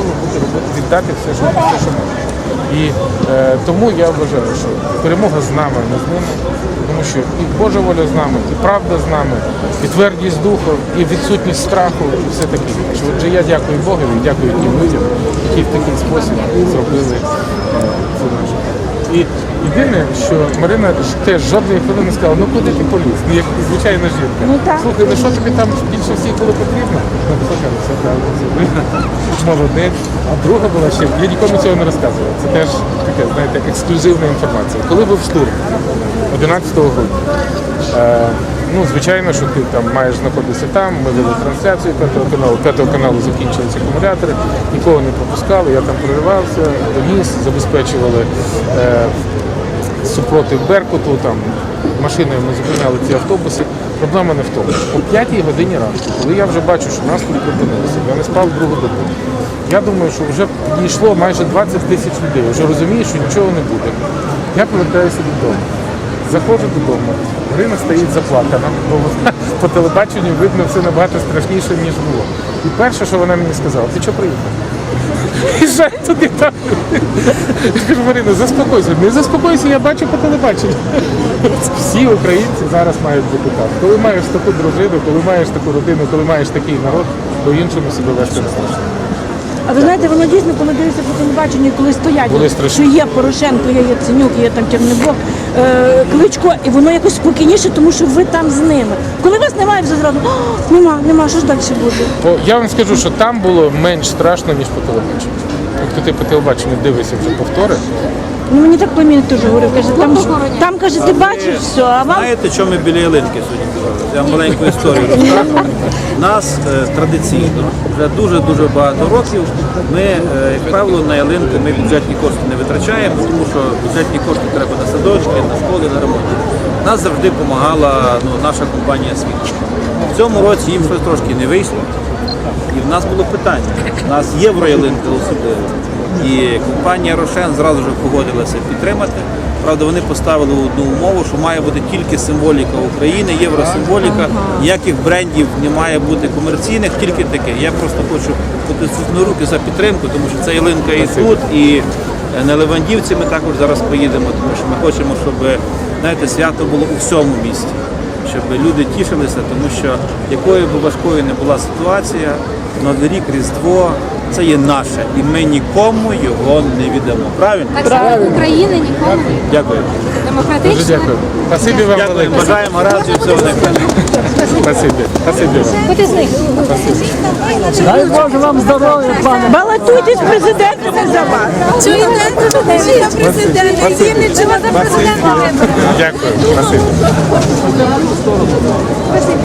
бути робити, віддати все, що, все, що можна. І е, тому я вважаю, що перемога з нами, не з ними. Тому що і Божа воля з нами, і правда з нами, і твердість духу, і відсутність страху, і все таке. Отже, я дякую Богу і дякую тим людям, які в такий спосіб зробили цю нашу. Єдине, що Марина теж жодної хвилини не сказала, ну куди ти поліз? Ну як звичайна жінка. Ну, так. Слухай, ну що тобі там більше всіх коли потрібно? Ну, слухай, все правильно, все. Молодець. А друга була ще, я нікому цього не розказував. Це теж таке, знаєте, ексклюзивна інформація. Коли був штурм 11 грудня, е, ну, звичайно, що ти там маєш знаходитися там, ми вели трансляцію п'ятого каналу, п'ятого каналу закінчилися акумулятори, нікого не пропускали, я там проривався, доніс, забезпечували е, супротив Беркуту, там машиною ми зупиняли ці автобуси. Проблема не в тому. О 5 годині ранку, коли я вже бачу, що настрій припинився, я не спав другу добу. Я думаю, що вже підійшло майже 20 тисяч людей. Вже розумію, що нічого не буде. Я повертаюся додому. Заходжу додому. Марина стоїть заплакана, бо по телебаченню видно все набагато страшніше, ніж було. І перше, що вона мені сказала, ти чого приїхав? Їжджай туди там. Я кажу, Марина, заспокойся. Не заспокойся, я бачу по телебаченню. Всі українці зараз мають бути так. Коли маєш таку дружину, коли маєш таку родину, коли маєш такий народ, по-іншому себе вести не можна. А ви знаєте, воно дійсно, коли дивишся по телебаченню, коли стоять, Були страшні. що є Порошенко, є Яценюк, є там Чернебок, е, Кличко, і воно якось спокійніше, тому що ви там з ними. Коли вас немає, вже зразу «О, нема, нема, що ж далі буде? Бо я вам скажу, що там було менш страшно, ніж по телебаченню. Тобто ти по телебаченню дивишся вже повтори. Ну мені так племінник теж говорив, каже, там, там каже, ти бачиш все, а вам Знаєте, що ми біля ялинки сьогодні казали? Я вам маленьку історію розкажу. Нас е, традиційно вже дуже-дуже багато років. Ми, е, як правило, на ялинку ми бюджетні кошти не витрачаємо, тому що бюджетні кошти треба на садочки, на школи, на ремонт. Нас завжди допомагала ну, наша компанія світ. В цьому році їм щось трошки не вийшло. І в нас було питання. У нас євроялинка особливо. І компанія Рошен зразу ж погодилася підтримати. Правда, вони поставили одну умову, що має бути тільки символіка України, євросимволіка, ніяких брендів не має бути комерційних, тільки таке. Я просто хочу потиснути руки за підтримку, тому що це ялинка і тут, і е, на Левандівці ми також зараз поїдемо, тому що ми хочемо, щоб знаєте, свято було у всьому місті. Щоб люди тішилися, тому що якою б важкою не була ситуація, Новий рік, Різдво це є наше, і ми нікому його не віддамо. Правильно? Так само України нікому Дякую. Дуже демократично. дякую. Спасибі вам Дякую. велике. Бажаємо разу і всього найкращого. Спасибі. Спасибі вам. Бути з них. Дай Боже вам здоров'я, пане. балотуйтесь президентом за вас. Чуєте? За президента. Вінниччина за президента. Дякую. Спасибі.